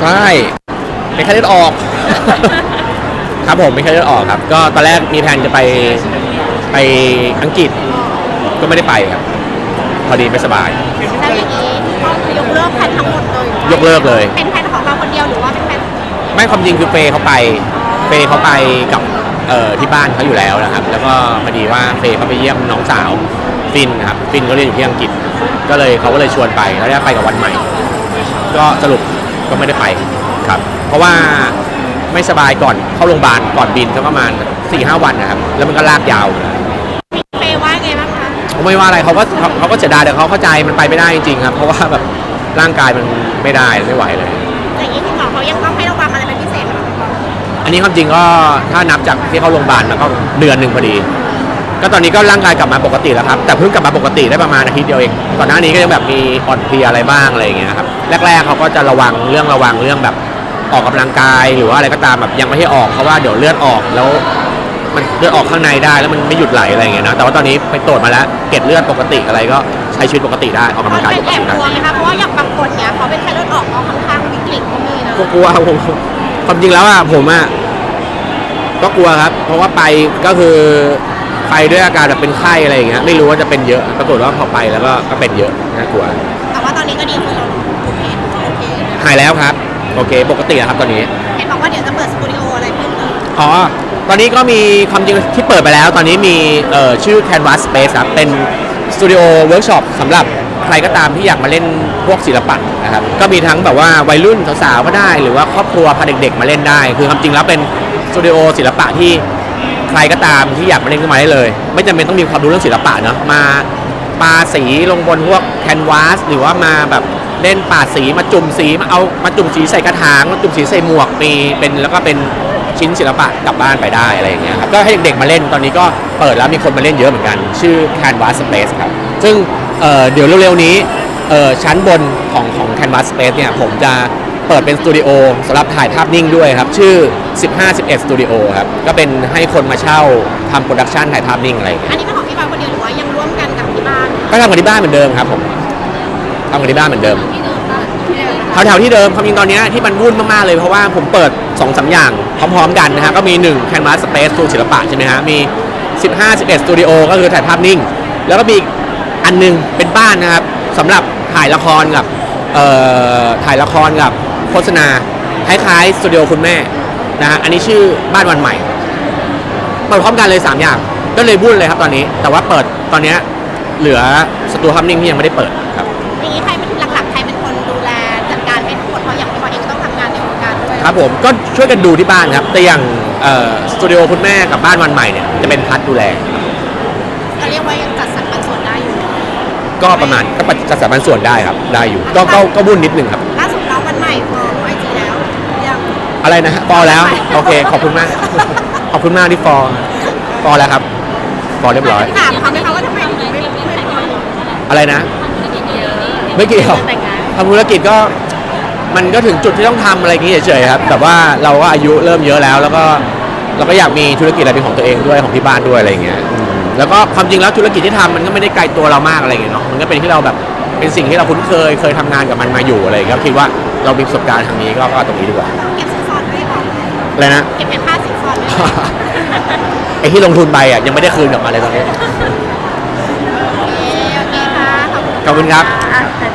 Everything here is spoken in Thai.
ใช่เป็นไข้เลือดออก ครับผมเป็นไข้เลือดออกครับ ก็ตอนแรกมีแผนจะไปไปอังกฤษก็ไม่ได้ไปครับ พอดีไม่สบาย แล้วอย่างนี้ก็คือยกเลิกแผนทั้งหมดเลยหรือว่ายกเลิกเลย เป็นแผนของเราคนเดียวหรือว่าเป็นแผนไม่ความจริงคือเฟย์เขาไป เฟย์เขาไปกับเอ่อที่บ้านเขาอยู่แล้วนะครับ แล้วก็พอดีว่าเฟย์เขาไปเยี่ยมน้องสาวฟินนะครับฟินก็เรียนอยู่ที่อังกฤษ ก็เลยเขาก็เลยชวนไปแล้วได้ไปกับวันใหม่ ก็สรุป ก็ไม่ได้ไปครับ เพราะว่าไม่สบายก่อนเข้าโรงพยาบาลก่อนบินก็ประมาณ4ี่ห้าวันนะครับ แล้วมันก็ลากยาวเฟย์ว่าไงบ้างคะเขาไม่ว่าอะไรเขาก็เขาเขาก็เสียดายแต่เขาเข้าใจมันไปไม่ได้จริงๆครับ เพราะว่าแบบร่างกายมันไม่ได้ไม่ไหวเลยอย่างนี้คุณหมอเขายังต้องให้ระวังอะไรเป็นพิเศษไหมคะคุณหมออันนี้ความจริงก็ถ้านับจากที่เข้าโรงพยาบาลมาก็เดือนหนึ่งพอดี ก็ตอนนี้ก็ร่างกายกลับมาปกติแล้วครับ แต่เพิ่งกลับมาปกติได้ประมาณอาทิตย์เดียวเองก่อนหน้านี้ก็ยังแบบมีอ่อนเพลียอะไรบ้างอะไรอย่างเงี้ยครับ แรก ๆเขาก็จะระวังเรื่องระวังเรื่องแบบออกกำลังกายหรือว่าอะไรก็ตามแบบยังไม่ให้ออกเพราะว่าเดี๋ยวเลือดออกแล้ว มันเลือดออกข้างในได้แล้วมันไม่หยุดไหลอะไรอย่างเงี้ยนะแต่ว่าตอนนี้ไปตรวจมาแล้วเกล็ดเลือดปกติอะไรก็ใช้ชีวิตปกติได้ออกกำลังกายเป็ปนกแอบติกได้ลัวไหมคะเพราะว่าอย่างบางคนเนี่ยเขาเป็นไข้เลือดออกเขาค่อนข้างวิกฤตก็มีนะก็กลัวผมความจริงแล้วอะผมอะก็กลัวครับ เพราะว่าไปก็คือไปด้วยอาการแบบเป็นไข้อะไรอย่างเงี้ยไม่รู้ว่าจะเป็นเยอะปรากฏว่าพอไปแล้วก็ก็เป็นเยอะน่ากลัวแต่ว่าตอนนี้ก็ดีขึ้นแล้วโอเคโอเค หายแล้วครับ โอเค ปกติแล้วครับตอนนี้ เห็นบอกว่าเดี๋ยวจะเปิดสตูดิโออะไรเพิ่มเติมอ๋อ ตอนนี้ก็มีความจริงที่เปิดไปแล้ว ตอนนี้มีเอ่อชื่อ Canvas Space ครับ เป็นสตูดิโอเวิร์กช็อปสำหรับใครก็ตามที่อยากมาเล่นพวกศิลปะนะครับ ก็มีทั้งแบบว่าวัยรุ่นสาวๆก็ได้ หรือว่าครอบครัวพาเด็กๆ มาเล่นได้ คือความจริงแล้วเป็นสตูดิโอศิลปะที่ใครก็ตามที่อยากมาเล่นก็มาได้เลย ไม่จำเป็นต้องมีความรู้เรื่องศิลปะเนาะ มาปาสีลงบนพวกแคนวาสหรือว่ามาแบบ เล่นปาดสีมาจุ่มสีมาเอามาจุ่มสีใส่กระถางมาจุ่มสีใส่หมวกมีเป็นแล้วก็เป็นชิ้นศิลปะกลับบ้านไปได้อะไรอย่างเงี้ยครับก็ให้เด็กๆมาเล่นตอนนี้ก็เปิดแล้วมีคนมาเล่นเยอะเหมือนกัน ชื่อ Canvas Space ครับ ซึ่งเอ่อเดี๋ยวเร็วๆนี้เอ่อชั้นบนของของ Canvas Space เนี่ยผมจะเปิดเป็นสตูดิโอสำหรับถ่ายภาพนิ่งด้วยครับ ชื่อ 1511 Studio ครับ ก็เป็นให้คนมาเช่าทำโปรดักชันถ่ายภาพนิ่งอะไรอย่างเงี้ยอันนี้เป็นของพี่บอยคนเดียวหรือว่ายังร่วมกันกับที่บ้านก็ทำกันที่บ้านเหมือนเดิมครับผม ทำกันที่บ้านเหมือนเดิมแถวๆที่เดิมความจริงตอนนี้ที่มันวุ่นมากๆเลยเพราะว่าผมเปิด2อสาอย่างพร้อมๆกันนะฮะก็มี1 Canvas Space ตูศิลปะใช่ไหมฮะมี 15 11 Studio ก็คือถ่ายภาพนิ่ง แล้วก็มีอันหนึงเป็นบ้านนะครับสำหรับถ่ายละครกับถ่ายละครกับโฆษณาคล้ายๆสตูดิโอคุณแม่นะฮะอันนี้ชื่อบ้านวันใหม่เปิดพร้อมกันเลย 3 อย่าง ก็เลยวุ่นเลยครับตอนนี้ แต่ว่าเปิดตอนนี้เหลือสตูภาพนิ่งที่ยังไม่ได้เปิดครับ อย่างนี้ใครเป็นหลักๆใครเป็นคนดูแลจัดการให้ทั้งหมดเพราะอย่างพี่บอยเองก็ต้องทำงานในวงการด้วยครับผมก็ช่วยกันดูที่บ้านครับแต่อย่างเอ่อสตูดิโอคุณแม่กับบ้านวันใหม่เนี่ยจะเป็นพัดดูแลก็เรียกว่ายังจัดสรรปันส่วนได้อยู่ก็ประมาณก็จัดสรรปันส่วนได้ครับได้อยู่ ก็ก็ก็วุ่นนิดนึงครับ ล่าสุดน้องวันใหม่พอไอจีแล้วยังอะไรนะฮะฟอลแล้ว โอเค ขอบคุณมาก ขอบคุณมากที่ฟอลฟอลแล้วครับฟอลเรียบร้อย ถามเขาไหมคะว่าทำไมถึงไม่ไม่ไม่พออะไรนะ ไม่เกี่ยวแต่งงาน ทำธุรกิจก็มันก็ถึงจุดที่ต้องทำอะไรอย่างนี้เฉยๆครับแต่ว่าเราก็อายุเริ่มเยอะแล้ว แล้วก็เราก็อยากมีธุรกิจอะไรเป็นของตัวเองด้วยของที่บ้านด้วยอะไรอย่างเงี้ยอืมแล้วก็ความจริงแล้วธุรกิจที่ทำมันก็ไม่ได้ไกลตัวเรามากอะไรอย่างเงี้ยเนาะมันก็เป็นที่เราแบบเป็นสิ่งที่เราคุ้นเคยเคยทำงานกับมันมาอยู่อะไรอย่างเงี้ยก็คิดว่าเรามีประสบการณ์ทางนี้ก็ก็เอาตรงนี้ดีกว่าเก็บสินสอดไม่พออะไรนะ เก็บเป็นค่าสินสอดไม่พอไอ้ที่ลงทุนไปอะยังไม่ได้คืนกลับมาเลยตอนนี้ โอเคโอเคค่ะ ขอบคุณครับค่ะ